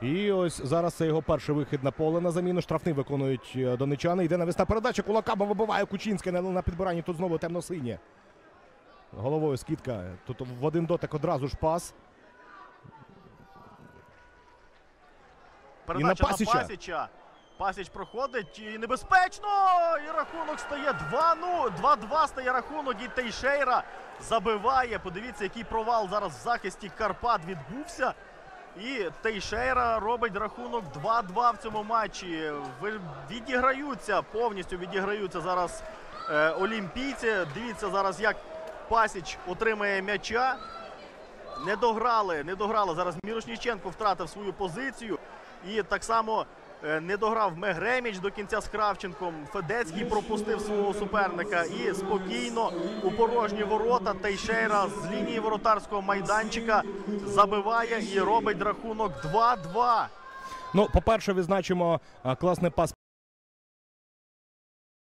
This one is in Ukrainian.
І ось зараз це його перший вихід на поле на заміну. Штрафний виконують е, донечани. Йде навісна передача. Кулаками вибиває Кучинське на, на підбиранні. Тут знову темно-синє. Головою скидка. Тут в один дотик одразу ж пас. Передача на Пасіча. Пасіча. Пасіч проходить і небезпечно. І рахунок стає 2-0. 2-2 стає рахунок. І Тейшейра забиває. Подивіться, який провал зараз в захисті Карпат відбувся. І Тейшейра робить рахунок 2-2 в цьому матчі. Відіграються, повністю відіграються зараз е, олімпійці. Дивіться зараз, як Пасіч отримає м'яча. Не дограли, не дограли. Зараз Мірошніченко втратив свою позицію. І так само не дограв Мегреміч до кінця з Кравченком. Федецький пропустив свого суперника. І спокійно у порожні ворота Тейшейра з лінії воротарського майданчика забиває і робить рахунок 2-2. Ну, по-перше, відзначимо класний пас